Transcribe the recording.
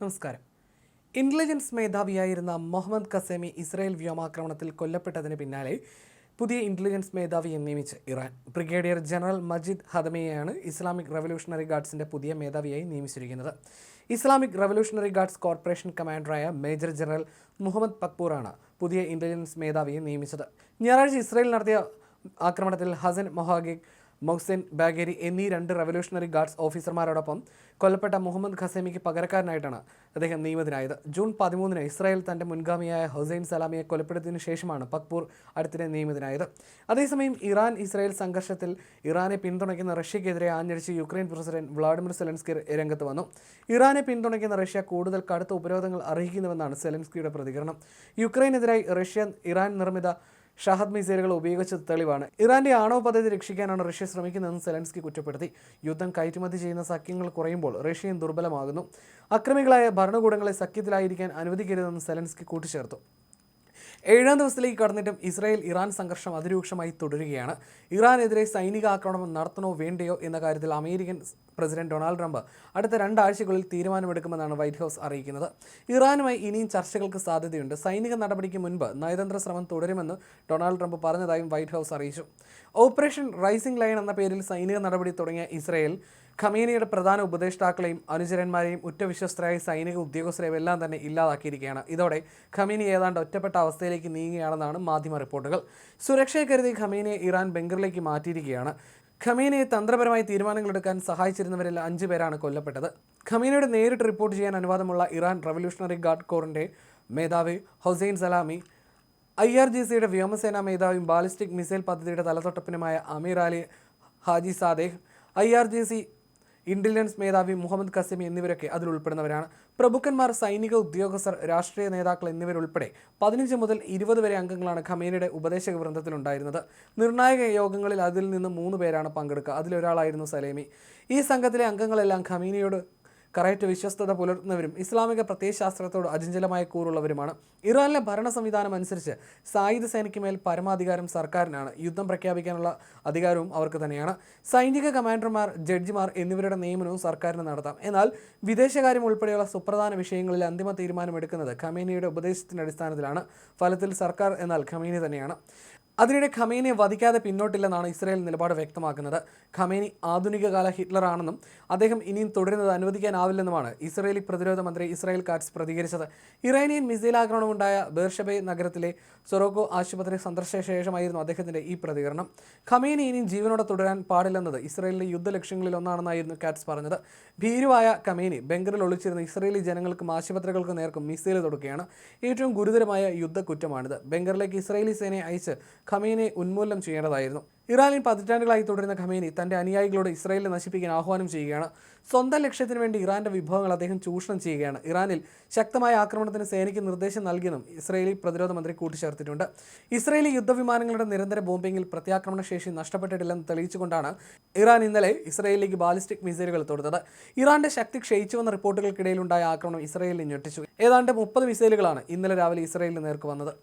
നമസ്കാരം. ഇന്റലിജൻസ് മേധാവിയായിരുന്ന Mohammad Kazemi Israel വ്യോമാക്രമണത്തിൽ കൊല്ലപ്പെട്ടതിന് പിന്നാലെ പുതിയ ഇന്റലിജൻസ് മേധാവിയെ നിയമിച്ച് ഇറാൻ. ബ്രിഗേഡിയർ ജനറൽ മജിദ് ഹദമിയെയാണ് ഇസ്ലാമിക് റവല്യൂഷണറി ഗാർഡ്സിന്റെ പുതിയ മേധാവിയായി നിയമിച്ചിരിക്കുന്നത്. ഇസ്ലാമിക് റവല്യൂഷണറി ഗാർഡ്സ് കോർപ്പറേഷൻ കമാൻഡറായ മേജർ ജനറൽ മുഹമ്മദ് പക്പൂറാണ് പുതിയ ഇന്റലിജൻസ് മേധാവിയെ നിയമിച്ചത്. ഞായറാഴ്ച ഇസ്രായേൽ നടത്തിയ ആക്രമണത്തിൽ ഹസൻ മൊഹാഗിഗ് മൊഹ്സെൻ ബാഗേരി എന്നീ രണ്ട് റവല്യൂഷണറി ഗാർഡ്സ് ഓഫീസർമാരോടൊപ്പം കൊല്ലപ്പെട്ട മുഹമ്മദ് ഖസേമിക്ക് പകരക്കാരനായിട്ടാണ് അദ്ദേഹം നിയമിതനായത്. ജൂൺ പതിമൂന്നിന് ഇസ്രായേൽ തന്റെ മുൻഗാമിയായ ഹുസൈൻ സലാമിയെ കൊലപ്പെടുത്തിയതിനു ശേഷമാണ് പക്പൂർ അടുത്തിടെ നിയമിതനായത്. അതേസമയം ഇറാൻ ഇസ്രായേൽ സംഘർഷത്തിൽ ഇറാനെ പിന്തുണയ്ക്കുന്ന റഷ്യക്കെതിരെ ആഞ്ഞടിച്ച് യുക്രൈൻ പ്രസിഡന്റ് വ്ളാഡിമിർ സെലൻസ്കി രംഗത്ത് വന്നു. ഇറാനെ പിന്തുണയ്ക്കുന്ന റഷ്യ കൂടുതൽ കടുത്ത ഉപരോധങ്ങൾ അർഹിക്കുന്നുവെന്നാണ് സെലൻസ്കിയുടെ പ്രതികരണം. യുക്രൈനെതിരായി റഷ്യ ഇറാൻ നിർമ്മിത ഷഹദ് മിസൈലുകൾ ഉപയോഗിച്ചത് തെളിവാണ്. ഇറാന്റെ ആണവ പദ്ധതി രക്ഷിക്കാനാണ് റഷ്യ ശ്രമിക്കുന്നതെന്ന് സെലൻസ്കി കുറ്റപ്പെടുത്തി. യുദ്ധം കയറ്റുമതി ചെയ്യുന്ന സഖ്യങ്ങൾ കുറയുമ്പോൾ റഷ്യയും ദുർബലമാകുന്നു. അക്രമികളായ ഭരണകൂടങ്ങളെ സഖ്യത്തിലായിരിക്കാൻ അനുവദിക്കരുതെന്ന് സെലൻസ്കി കൂട്ടിച്ചേർത്തു. ഏഴാം ദിവസത്തിലേക്ക് കടന്നിട്ടും ഇസ്രായേൽ ഇറാൻ സംഘർഷം അതിരൂക്ഷമായി തുടരുകയാണ്. ഇറാനെതിരെ സൈനിക ആക്രമണം നടത്തണോ വേണ്ടയോ എന്ന കാര്യത്തിൽ അമേരിക്കൻ പ്രസിഡന്റ് ഡൊണാൾഡ് ട്രംപ് അടുത്ത രണ്ടാഴ്ചകളിൽ തീരുമാനമെടുക്കുമെന്നാണ് വൈറ്റ് ഹൗസ് അറിയിക്കുന്നത്. ഇറാനുമായി ഇനിയും ചർച്ചകൾക്ക് സാധ്യതയുണ്ട്. സൈനിക നടപടിക്ക് മുൻപ് നയതന്ത്ര ശ്രമം തുടരുമെന്ന് ഡൊണാൾഡ് ട്രംപ് പറഞ്ഞതായും വൈറ്റ് ഹൗസ് അറിയിച്ചു. ഓപ്പറേഷൻ റൈസിംഗ് ലൈൻ എന്ന പേരിൽ സൈനിക നടപടി തുടങ്ങിയ ഇസ്രായേൽ ഖമേനിയുടെ പ്രധാന ഉപദേഷ്ടാക്കളെയും അനുചരന്മാരെയും ഉറ്റവിശ്വസ്തരായ സൈനിക ഉദ്യോഗസ്ഥരെയും എല്ലാം തന്നെ ഇല്ലാതാക്കിയിരിക്കുകയാണ്. ഇതോടെ ഖമീനി ഏതാണ്ട് ഒറ്റപ്പെട്ട അവസ്ഥയിലേക്ക് നീങ്ങുകയാണെന്നാണ് മാധ്യമ റിപ്പോർട്ടുകൾ. സുരക്ഷയെ കരുതി ഖമേനിയെ ഇറാൻ ബംഗറിലേക്ക് മാറ്റിയിരിക്കുകയാണ്. ഖമീനയെ തന്ത്രപരമായി തീരുമാനങ്ങളെടുക്കാൻ സഹായിച്ചിരുന്നവരിൽ അഞ്ചു പേരാണ് കൊല്ലപ്പെട്ടത്. ഖമീനയുടെ നേരിട്ട് റിപ്പോർട്ട് ചെയ്യാൻ അനുവാദമുള്ള ഇറാൻ റവല്യൂഷണറി ഗാർഡ് കോറിന്റെ മേധാവി Hossein Salami I R G സിയുടെ വ്യോമസേനാ മേധാവിയും ബാലിസ്റ്റിക് മിസൈൽ പദ്ധതിയുടെ തലതൊട്ടപ്പനുമായ Amir Ali Hajizadeh I R G C intelligence മേധാവി മുഹമ്മദ് കസിമി എന്നിവരൊക്കെ അതിൽ ഉൾപ്പെടുന്നവരാണ്. പ്രഭുക്കന്മാർ സൈനിക ഉദ്യോഗസ്ഥർ രാഷ്ട്രീയ നേതാക്കൾ എന്നിവരുൾപ്പെടെ പതിനഞ്ച് മുതൽ ഇരുപത് വരെ അംഗങ്ങളാണ് ഖമേനിയുടെ ഉപദേശക വൃന്ദത്തിലുണ്ടായിരുന്നത്. നിർണായക യോഗങ്ങളിൽ അതിൽ നിന്ന് മൂന്ന് പേരാണ് പങ്കെടുക്കുക. അതിലൊരാളായിരുന്നു സലേമി. ഈ സംഘത്തിലെ അംഗങ്ങളെല്ലാം ഖമീനിയോട് കറയറ്റ് വിശ്വസ്തത പുലർത്തുന്നവരും ഇസ്ലാമിക പ്രത്യയശാസ്ത്രത്തോട് അചഞ്ചലമായ കൂറുള്ളവരുമാണ്. ഇറാനിലെ ഭരണ സംവിധാനം അനുസരിച്ച് സായുധ സേനയ്ക്ക് മേൽ പരമാധികാരം സർക്കാരിനാണ് യുദ്ധം പ്രഖ്യാപിക്കാനുള്ള അധികാരവും അവർക്ക് തന്നെയാണ്. സൈനിക കമാൻഡർമാർ ജഡ്ജിമാർ എന്നിവരുടെ നിയമനവും സർക്കാരിന് നടത്താം. എന്നാൽ വിദേശകാര്യം ഉൾപ്പെടെയുള്ള സുപ്രധാന വിഷയങ്ങളിൽ അന്തിമ തീരുമാനമെടുക്കുന്നത് ഖമേനിയുടെ ഉപദേശത്തിന്റെ അടിസ്ഥാനത്തിലാണ്. ഫലത്തിൽ സർക്കാർ എന്നാൽ ഖമേനി തന്നെയാണ്. അതിനിടെ ഖമേനിയെ വധിക്കാതെ പിന്നോട്ടില്ലെന്നാണ് ഇസ്രായേൽ നിലപാട് വ്യക്തമാക്കുന്നത്. ഖമേനി ആധുനിക കാല ഹിറ്റ്ലറാണെന്നും അദ്ദേഹം ഇനിയും തുടരുന്നത് അനുവദിക്കാനാവില്ലെന്നുമാണ് ഇസ്രായേലി പ്രതിരോധ മന്ത്രി ഇസ്രായേൽ കാറ്റ്സ് പ്രതികരിച്ചത്. ഇറാനിയൻ മിസൈൽ ആക്രമണമുണ്ടായ ബേർഷബെ നഗരത്തിലെ സൊറോക്കോ ആശുപത്രി സന്ദർശിച്ച ശേഷമായിരുന്നു അദ്ദേഹത്തിന്റെ ഈ പ്രതികരണം. ഖമേനി ഇനിയും ജീവനോടെ തുടരാൻ പാടില്ലെന്നത് ഇസ്രായേലിന്റെ യുദ്ധ ലക്ഷ്യങ്ങളിൽ ഒന്നാണെന്നായിരുന്നു കാറ്റ്സ് പറഞ്ഞത്. ഭീരുവായ ഖമേനി ബംഗറിൽ ഒളിച്ചിരുന്ന ഇസ്രായേലി ജനങ്ങൾക്കും ആശുപത്രികൾക്കും നേർക്കും മിസൈൽ തൊടുക്കുകയാണ് ഏറ്റവും ഗുരുതരമായ യുദ്ധ കുറ്റമാണിത് ബംഗറിലേക്ക് ഇസ്രായേലി സേനയെ അയച്ച് ഖമേനെ ഉന്മൂലനം ചെയ്യേണ്ടതായിരുന്നു. ഇറാനിൽ പതിറ്റാണ്ടുകളായി തുടരുന്ന ഖമേനി തന്റെ അനുയായികളോട് ഇസ്രായേലിനെ നശിപ്പിക്കാൻ ആഹ്വാനം ചെയ്യുകയാണ്. സ്വന്തം ലക്ഷ്യത്തിന് വേണ്ടി ഇറാന്റെ വിഭവങ്ങൾ അദ്ദേഹം ചൂഷണം ചെയ്യുകയാണ്. ഇറാനിൽ ശക്തമായ ആക്രമണത്തിന് സേനയ്ക്ക് നിർദ്ദേശം നൽകിയെന്നും ഇസ്രായേലി പ്രതിരോധ മന്ത്രി കൂട്ടിച്ചേർത്തിട്ടുണ്ട്. ഇസ്രായേലി യുദ്ധവിമാനങ്ങളുടെ നിരന്തര ബോംബിംഗിൽ പ്രത്യാക്രമണ ശേഷി നഷ്ടപ്പെട്ടിട്ടില്ലെന്ന് തെളിയിച്ചുകൊണ്ടാണ് ഇറാൻ ഇന്നലെ ഇസ്രായേലിലേക്ക് ബാലിസ്റ്റിക് മിസൈലുകൾ തൊടുത്തത് ഇറാന്റെ ശക്തി ക്ഷയിച്ചുവെന്ന റിപ്പോർട്ടുകൾക്കിടയിലുണ്ടായ ആക്രമണം ഇസ്രായേലിനെ ഞെട്ടിച്ചു. ഏതാണ്ട് മുപ്പത് മിസൈലുകളാണ് ഇന്നലെ രാവിലെ ഇസ്രായേലിന് നേർക്ക് വന്നത്.